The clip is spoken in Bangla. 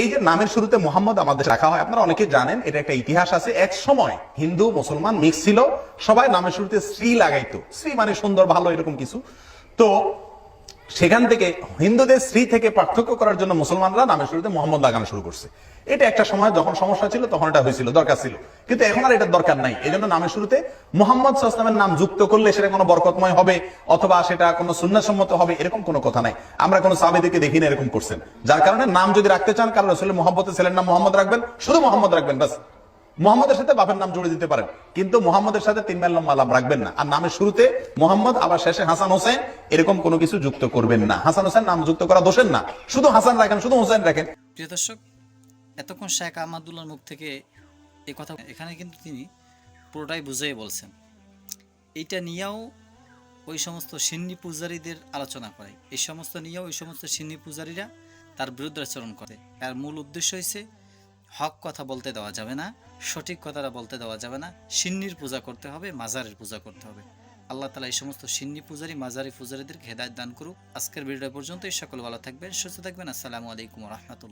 এই যে নামের শুরুতে মোহাম্মদ আমাদের রাখা হয়, আপনারা অনেকে জানেন, এটা একটা ইতিহাস আছে। এক সময় হিন্দু, মুসলমান মিক্স ছিল, সবাই নামের শুরুতে শ্রী লাগাইতো। শ্রী মানে সুন্দর, ভালো, এরকম কিছু। তো সেখান থেকে হিন্দুদের স্ত্রী থেকে পার্থক্য করার জন্য মুসলমানরা নামের শুরুতে মোহাম্মদ লাগানো শুরু করছে। এটা একটা সময় যখন সমস্যা ছিল, তখন এটা হয়েছিল, দরকার ছিল। কিন্তু এখন আর এটার দরকার নাই। এই জন্য নামের শুরুতে মোহাম্মদ সাল্লামের নাম যুক্ত করলে সেটা কোনো বরকতময় হবে, অথবা সেটা কোনো সুন্নাসম্মত হবে, এরকম কোনো কথা নাই। আমরা কোনো সাবেদিকে দেখি না এরকম করছেন। যার কারণে নাম যদি রাখতে চান, কারণ আসলে মোহাম্মদের ছেলের নাম মোহাম্মদ রাখবেন, শুধু মোহাম্মদ রাখবেন বাস মোহাম্মদের সাথে বাপের নাম জুড়ে দিতে পারেন। কিন্তু মোহাম্মদের সাথে তিন বেল মালাম রাখবেন না। আর নামের শুরুতে মোহাম্মদ, আবার শেষে হাসান হোসেন, এরকম কোনো কিছু যুক্ত করবেন না। হাসান হোসেন নাম যুক্ত করা দোষের না। শুধু হাসান রাখেন, শুধু হোসেন রাখেন। প্রিয় দর্শক, এতক্ষণ শেখ আহমদুল্লাহর মুখ থেকে এই কথা, এখানে কিন্তু তিনি পুরোটাই বুঝিয়ে বলছেন। এইটা নিয়েও ওই সমস্ত সিন্নি পূজারীদের আলোচনা করে। এই সমস্ত নিয়েও ওই সমস্ত সিন্নি পূজারীরা তার বিরুদ্ধে আচরণ করে। তার মূল উদ্দেশ্য হয়েছে হক কথা বলতে দেওয়া যাবে না। সঠিক কথাটা বলতে দেওয়া যাবে না। সিন্নির পূজা করতে হবে, মাজারের পূজা করতে হবে। আল্লাহ তালা এই সমস্ত সিন্নি পূজারি, মাজারি পূজারিদের হেদায়ত দান করুক। আজকের ভিডিও পর্যন্ত এই সকল ভালো থাকবেন, সুস্থ থাকবেন। আসসালামু আলাইকুম রহমতুল্লাহ।